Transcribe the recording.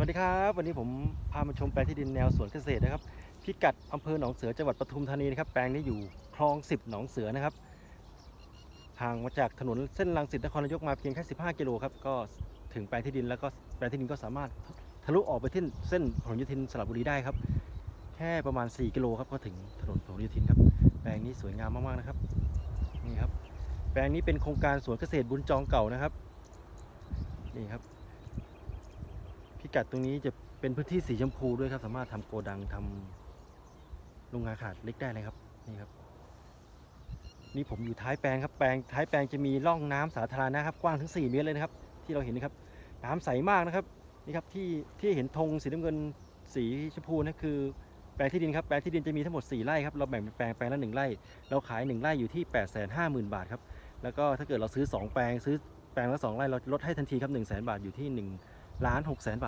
วัสดีครับ วันนี้ผมพามาชมแปลงที่ดินแนวสวนเกษตรนะครับ พิกัดอำเภอหนองเสือจังหวัดปทุมธานีนะครับแปลงนี้อยู่คลอง 10 หนองเสือนะครับห่างมาจากถนนเส้นลังสิตนครนายกมาเพียงแค่ 15 กิโลครับก็ถึงแปลงที่ดินแล้วก็แปลงที่ดินก็สามารถทะลุออกไปที่เส้นผลโยธินสระบุรีได้ครับ แค่ประมาณ 4 กิโลครับก็ถึงถนนผลโยธินครับแปลงนี้สวยงามมากๆนะครับนี่ครับแปลงนี้เป็นโครงการสวนเกษตรบุญจองเก่านะครับนี่ครับ พิกัดตรงนี้จะเป็นพื้นที่สีชมพูด้วยครับ สามารถทำโกดังทำโรงงานขนาดเล็กได้เลยครับนี่ครับ นี่ผมอยู่ท้ายแปลงครับแปลงท้ายแปลงจะมีร่องน้ำสาธารณะครับกว้างถึง 4 เมตรเลยนะครับ ที่เราเห็นนะครับ น้ำใสมากนะครับนี่ครับที่ที่เห็นธงสีน้ำเงินสีชมพูนะคือแปลงที่ดินครับแปลงที่ดินจะมีทั้งหมด 4 ไร่ครับเราแบ่งเป็นแปลงแปลงละ1ไร่ เราขาย 1 ไร่อยู่ที่ 8 5 0 0 0 0 บาทครับแล้วก็ถ้าเกิดเราซื้อ 2 แปลงซื้อแปลงละ2ไร่เราลดให้ทันทีครับ1 0 0 0 0 0 บาทอยู่ที่1ล้าน6แสนบาท